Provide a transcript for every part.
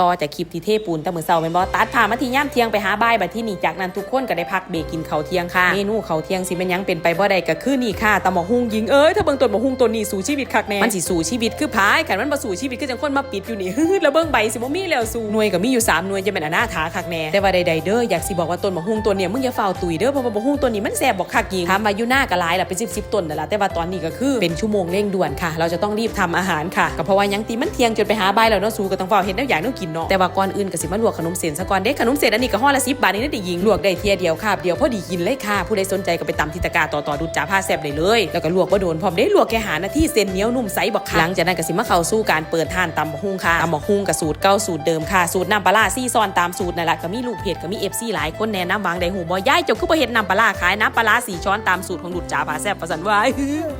ต่อจากคลิปที่เทปูนแต่มื้อเช้าแม่นบ่ตัดผ่ามาที่ย่ามเที่ยงไปหาบ่ายบัดที่นี่จากนั้นทุกคนก็ได้พักเบรกกินข้าวเที่ยงค่ะเมนูข้าวเที่ยงสิเป็นหยังเป็นไปบ่ได้ก็คือนี่ค่ะตำบักหุ่งหญิงเอ้ยถ้าเบิ่งต้นบักหุ่งต้นนี้สู่ชีวิตคักแน่มันสิสู่ชีวิตคือพายกันมันบ่สู่ชีวิตคือจังคนมาปิดอยู่นี่แล้วเบิ่งใบสิบ่มีแล้วสู่หน่วยก็มีอยู่สามหน่วยจะเป็นอนาถาคักแน่แต่ว่าใดๆเด้ออยากสิบอกว่าต้นบักหุ่งต้นเนี่ยมึงอย่าเฝ้าตุยเด้อเพราะว่าบักหุ่งต้นนี้มันแซ่บบ่คักยิงถามว่าอยู่หน้าก็หลายล่ะเป็น10 10ต้นนั่นล่ะแต่ว่าตอนนี้ก็คือเป็นชั่วโมงเร่งด่วนค่ะ เราจะต้องรีบทำอาหารค่ะก็เพราะว่ายังตีมันเที่ยงจนไปหาบ่ายแล้วเนาะสู่ก็ต้องเฝ้าเฮ็ดแนวอย่างแนวกินินเนาะแต่ว่าก่อนอื่นก็สิมาลวกขนมเส้นซะก่อนเด้ขนมเส้นอันนี้ก็ห่อละ10บาทนี่ได้ยิงลวกได้เทียเดียวคาบเดียวพอดีกินเลยค่ะผู้ใดสนใจก็ไปตำที่ตะกาต่อต่อดูจ้าผ้าแซ่บได้เลยแล้วก็ลวกบ่โดนพร้อมได้ลวกแค่หานาทีเส้นเหนียวนุ่มใสบักค่ะหลังจากนั้นก็สิมาเข้าสู่การเปิดท่านตำบักหุ่งค่ะตำบักหุ่งกับสูตรเก่าสูตรเดิมค่ะสูตรน้ำปลาซี่ซอนตามสูตรนั่นแหละก็มีลูกเพจก็มี FC หลายคนแนะนำวางได้หูบ่ย้ายเจ้าคือบ่เฮ็ดน้ำปลาขายน้ำปลาร้าสี่ช้อนตามสูตรของดุจจ้าผ้าแซ่บประสันไว่า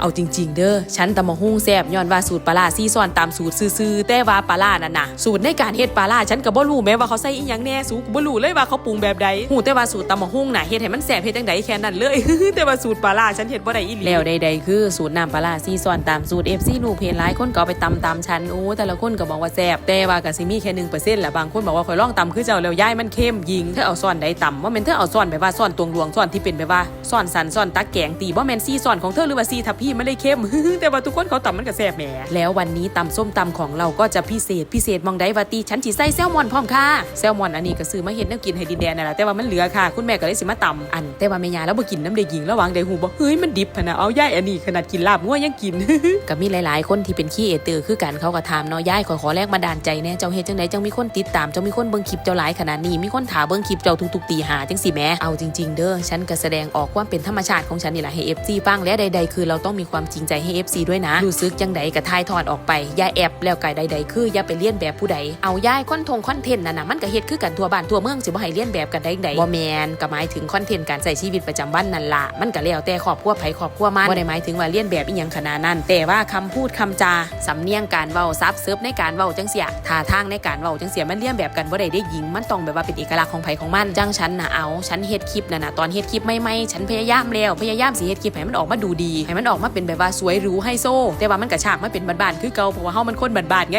เอาจริง ๆ เด้อฉันตำบักหุ่งแซ่บย้อนว่าสูตรปลาซี่ซอนตามสูตรซื่อๆแต่ว่าปลาร้านั่นน่ะสูตรในการเฮ็ดปลาร้าฉันก็บ่รู้แม้ว่าเขาใส่อีหยังแน่สูก็บ่รู้เลยว่าเขาปรุงแบบใดหูแต่ว่าสูตรตำบักหุ่งน่ะเฮ็ดให้มันแซ่บเฮ็ดจังไดแค่นั้นเลยแต่ว่าสูตรปลาร้าฉันเฮ็ดบ่ได้อีหลีแล้วใดๆคือสูตรน้ำปลาร้าซี่ซอนตามสูตร FC ลูกเพจหลายคนก็เอาไปตำตามฉันโอ้แต่ละคนก็บอกว่าแซ่บแต่ว่าก็สิมีแค่1%แหละบางคนบอกว่าข่อยลองตำคือเจ้าแล้วย้ายมันเข้มยิงเธอเอาซ่อนใดตำว่าแม่นเธอเอาซ่อนแบบว่าซ่อนตวงรวงซ่อนที่เป็นแบบว่าซ่อนสันซ่อนตักแกงตีบ่แม่นซี่ซ่อนของเธอหรือว่าซี่ทับพี่มันเลยเข้มแต่ว่าทุกคนเขาตำมันก็แซ่บแหมแล้ววันนี้ตำส้มตำของเราก็จะพิเศษพิเศษมองได้ว่าตีฉันสิใส่แซลมอนพร้อมค่ะแซลมอนอันนี้ก็ซื้อมาเฮ็ดแนวกินให้ดินแดนนั่นแหละแต่ว่ามันเหลือค่ะ คุณแม่ก็เลยสิมาตำอันแต่ว่าแม่ยาแล้วบ่กินน้ำเด็กหญิงระว่างใดหูบ่เฮ้ยมันดิบพะนะเอาย่ายอันนี้ขนาดกินลาบงัวยังกินก็มีหลาย ๆ คนที่เป็นขี้เอเตอร์คือกันเขาก็ถามเนาะย่ายขอขอแลกมาดานใจแน่เจ้าเฮ็ดจังไดจังมีคนติดตามเจ้ามีคนเบิ่งคลิปเจ้าหลายขนาดนี้มีคนถาเบิ่งคลิปเจ้าทุกๆตีหาจังสิแม่เอาจริง ๆ เด้อฉันก็แสดงออกความเป็นธรรมชาติของฉันนี่แหละให้ FC ฟังและใด ๆ คือเราต้องมีความจริงใจให้ FC ด้วยนะรู้สึกจังใดก็ทายทอดออกไปอย่าแอบแล้วก็ใด ๆ คืออย่าไปเลียนแบบผู้ใดเอาย่ายคอนทงคอนเทนต์นั่นน่ะมันก็เฮ็ดคือกันทั่วบ้านทั่วเมืองสิบ่ให้เลียนแบบกันได้ใดบ่แม่นก็หมายถึงคอนเทนต์การใช้ชีวิตประจำวันนั่นล่ะมันก็แล้วแต่ครอบครัวไผครอบครัวมันบ่ได้หมายถึงว่าเลียนแบบอีหยังขนาดนั้น แต่ว่าคำพูดคำจาสำเนียงการเว้าซับเซิร์ฟในการเว้าจังเสียท่าทางในการเว้าจังเสียมันเลียนแบบกันบ่ได้ได้หญิงมันต้องแบบว่าเป็นเอกลักษณ์ของไผของมันจังฉันน่ะเอาฉันเฮ็ดคลิปน่ะนะตอนเฮ็ดคลิปใหม่ๆฉันพยายามแล้วพยายามสิเฮ็ดคลิปให้มันออกมาดูดีให้มันออกมาเป็นแบบว่าสวยหรูไฮโซแต่ว่ามันกระชากมาเป็นบ้านๆคือเก่าเพราะว่าเฮามันคนบ้านๆไง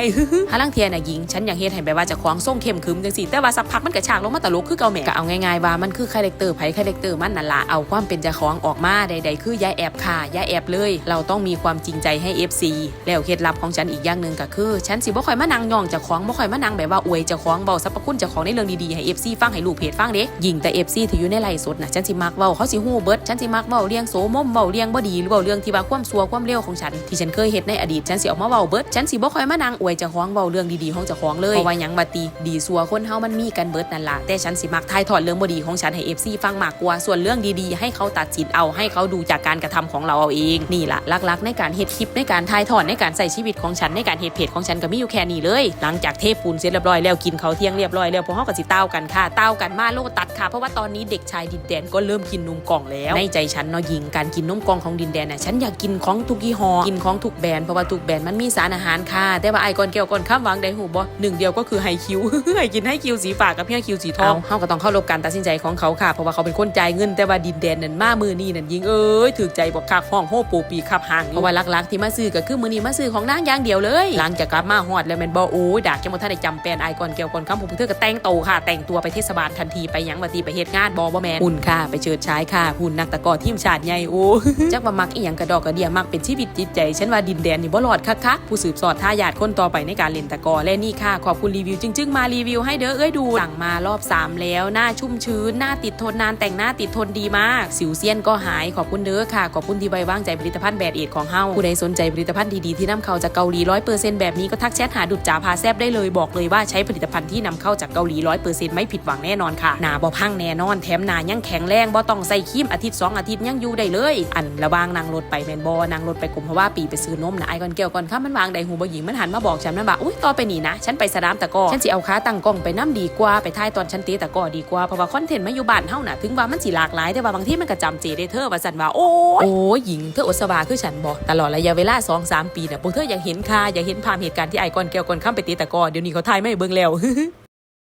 ฮาลังเทียน่ะหญิงฉันอยากเฮ็ดให้แบว่าจะคล้องส่งเข้มขึมจังซี่แต่ว่าสักพักมันกระชากลงมาตลกคือเก่าแม่ก็เอาง่ายๆว่ามันคือคาแรคเตอร์ไผคาแรคเตอร์มันนั่นละเอาความเป็นเจ้าของออกมาใดๆคือย่าแอบค่ะย่าแอบเลย เราต้องมีความจริงใจให้ FC แล้วเคล็ดลับของฉันอีกอย่างหนึ่งก็คือ ฉันสิบ่ค่อยมานั่งย่องเจ้าของบ่ค่อยมานั่งแบบว่าอวยเจ้าของเบาสรรพคุณเจ้าของในเรื่องดีๆให้ FC ฟังให้ลูกเพจฟังเด้ยิงแต่ FC ที่อยู่ในไลฟ์สดนะฉันสิมักเว้าเขาสิฮู้เบิดฉันสิมักเว้าเรื่องโสมมเว้าเรื่องบ่ดีหรือเว้าเรื่องที่ว่าความซัวความเลวของฉันที่ฉันเคยเฮ็ดในอดีตฉันสิออกมาเว้าเบิดฉันสิบ่ค่อยมานั่งอวยเจ้าของเว้าเรื่องดีๆของเจ้าของเลยเพราะว่าหยังบัดตีดีซัวคนเฮามันมีกันเบิดนั่นล่ะแต่ฉันสิมักทายทอดเรื่องบ่ดีของฉันให้ FC ฟังมากกว่าส่วนเรื่องดีๆ ให้เขาตัดสินเอาให้เขาดูจากการกระทำของเราเอาเองนี่ล่ะหลักๆ ในการเฮ็ดคลิปในการทายทอดในการใส่ชีวิตของฉันในการเฮ็ดเพจของฉันก็มีอยู่แค่นี้เลย หลังจากเทปูนเสร็จเรียบร้อยแล้วกินเขาเที่ยงเรียบร้อยแล้วพวกเฮาก็สิเต้ากันค่ะเต้ากันมาโลตัดค่ะเพราะว่าตอนนี้เด็กชายดินแดนก็เริ่มกินนมกล่องแล้วในใจฉันเนาะหญิงการกินนมกล่องของดินแดนน่ะฉันอยากกินของทุกยี่ห้อกินของทุกแบรนด์เพราะว่าทุกแบรนด์มันมีสารอาหารค่ะแต่ว่าไอ้ก่อนแก้วก่อนข้ามวางได้หูบ่หนึ่งเดียวก็คือไฮคิวให้กินไฮคิวสีฝากกับเพียงคิวสีทองเฮาก็ต้องเข้ารบการตัดสินใจของเขาค่ะ เพราะว่าเขาเป็นคนจ่ายเงินแต่ว่าดินแดนนั่นมามือนี่นั่นยิงเอ้ยถือใจบอกคักห้องโฮปูปีขับห่างเพราะว่าลักๆที่มาซื้อก็คือมือนี้มาซื้อของนางอย่างเดียวเลย หลังจากกลับมาฮอดแล้วแม่นบ่โอ้ยดากจังบ่ทันได้จำแปลนไอ้ก่อนแก้วก่อนคำผมเธอก็แต่งโตวค่ะ แต่งตัวไปเทศบาลทันทีไปหยังบัดนี้ไปเฮ็ดงานบ่บ่แม่นหุ่นค่ะ ไปเชิดชายค่ะหุ่นนักตะกร้อทีมชาติใหญ่โอ้จักว่ามักอีหยังกระดอกกระเดียมักเป็นชีวิตจิตใจฉันว่าดินแดนนี่บ่รอดคักๆผู้สืบสอดท่ายาดคนต่อไปในการเล่นตะกร้อและนี่ค่ะขอบคุณรีวิวจึงๆ มารีวิวให้เด้อเอ้ยดูสั่งมารอบ 3 แล้ว หน้าชุ่มชื้น หน้าติดทนนานแต่งหน้าติดทนดีมาก สิวเซียนก็หายขอบคุณเด้อค่ะ ขอบคุณที่ไว้วางใจผลิตภัณฑ์แบรนด์เอทของเฮาผู้ใดสนใจผลิตภัณฑ์ดีๆที่นำเข้าจากเกาหลีร้อยเปอร์เซ็นต์แบบนี้ก็ทักแชทหาดุจจ่าพาแซบได้เลยบอกเลยว่าใช้ผลิตภัณฑ์ที่นำเข้าจากเกาหลีร้อยเปอร์เซ็นต์ไม่ผิดหวังแน่นอนค่ะหนาบ่พังแน่นอนแถมหนายังแข็งแรงบ่ต้องใส่ครีมอาทิตย์สองอาทิตย์ยังอยู่ได้เลย อันระวางนางรถไปแมนบอนางรถไปกลุ่มเพราะว่าปีไปซื้อนมนะไอ้ก่อนแก้วก่อนข้ามมันวางใดหูบ่หญิงมันหันมาบอกฉันมันว่อุ้ยต่อไปนี่นะ ฉันไปสนามตะกอฉันสิเอาขาตั้งกล้องไปน้ำดีกว่าไปถ่ายตอนฉันเตะตะกอดีกว่าเพราะว่าคอนเทนต์มาอยู่บ้านเฮาน่ะถึงว่ามันสิหลากหลายแต่ว่าบางที่มันก็จำเจได้เธอว่าสันว่าโอ้ยโอ้ยหญิงเธออดสบาคือฉันบอกตลอดระยะเวลา2-3ปีน่ะพวกเธออยากเห็นค่ะอยากเห็นภาพเหตุการณ์ที่ไอ้ก่อนแก้วก่อนข้ามไปเตะตะกร้อเดี๋ยวนี้เขาถ่ายไม่เบิ่งแล้ว